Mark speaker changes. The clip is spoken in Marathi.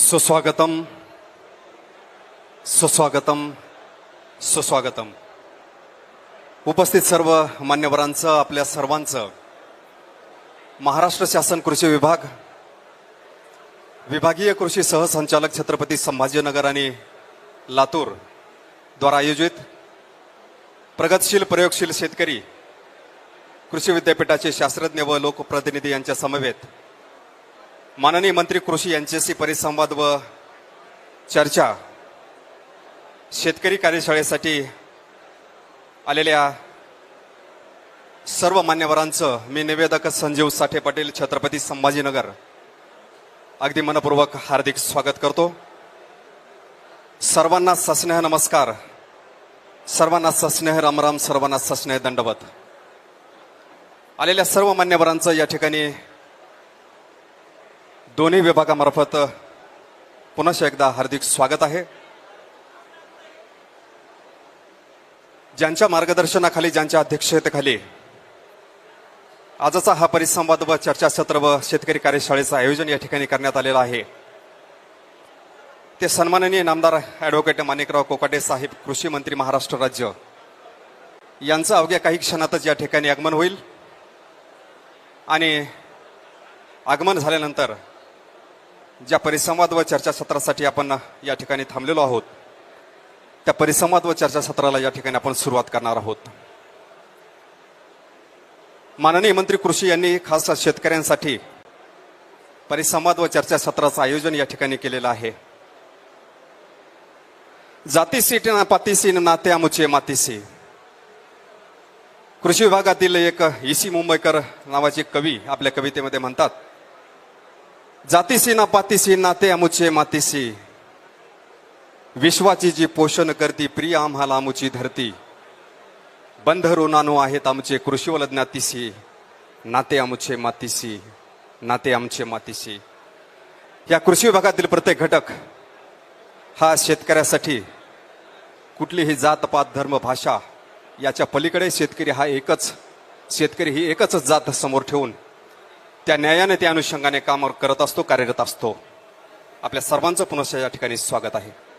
Speaker 1: सुस्वागतम। सुस्वागतम। सुस्वागतम। उपस्थित सर्व मान्यवरांचं आपल्या सर्वांचं महाराष्ट्र शासन कृषी विभाग विभागीय कृषी सहसंचालक छत्रपती संभाजीनगर आणि लातूर द्वारा आयोजित प्रगतशील प्रयोगशील शेतकरी कृषी विद्यापीठाचे शास्त्रज्ञ व लोकप्रतिनिधी यांच्या समवेत माननीय मंत्री कृषी यांच्याशी परिसंवाद व चर्चा शेतकरी कार्यशाळेसाठी आलेल्या सर्व मान्यवरांचं मी निवेदक संजीव साठे पाटील छत्रपती संभाजीनगर. अगदी मनपूर्वक हार्दिक स्वागत करतो. सर्वांना सस्नेह नमस्कार. सर्वांना सस्नेह रामराम सर्वांना सस्नेह दंडवत. आलेल्या सर्व मान्यवरांचं या ठिकाणी दोन्ही विभागामार्फत पुनश एकदा हार्दिक स्वागत आहे. ज्यांच्या मार्गदर्शनाखाली ज्यांच्या अध्यक्षतेखाली आजचा हा परिसंवाद व चर्चासत्र व शेतकरी कार्यशाळेचं आयोजन या ठिकाणी करण्यात आलेलं आहे. ते सन्माननीय नामदार ॲडव्होकेट माणिकराव कोकाटे साहेब कृषी मंत्री महाराष्ट्र राज्य. यांचं अवघ्या काही क्षणातच या ठिकाणी आगमन होईल. आणि आगमन झाल्यानंतर ज्या परिसंवाद व चर्चासत्रासाठी आपण या ठिकाणी थांबलेलो आहोत त्या परिसंवाद व चर्चासत्राला या ठिकाणी आपण सुरुवात करणार आहोत. माननीय मंत्री कृषी यांनी खास शेतकऱ्यांसाठी परिसंवाद व चर्चासत्राचं आयोजन या ठिकाणी केलेलं आहे. जातीसी ना पातीसी न नाते आमुचे मातीसी कृषी विभागातील एक इसी मुंबईकर नावाचे कवी आपल्या कवितेमध्ये म्हणतात जातीसी ना पातीसी नाते आमुचे मातीसी. विश्वाची जी पोषण करती प्रिय आम्हाला आमुची धरती. बंध ऋणानो आहेत आमचे कृषीवल ज्ञातीसी. नाते आमुचे मातीसी नाते आमचे मातीसी. या कृषी विभागातील प्रत्येक घटक हा शेतकऱ्यासाठी कुठलीही जात पात धर्म भाषा याच्या पलीकडे शेतकरी हा एकच शेतकरी ही एकच जात समोर ठेवून त्या न्यायाने त्या अनुषंगाने काम करत असतो कार्यरत असतो. आपल्या सर्वांचं पुनश्च या ठिकाणी स्वागत आहे.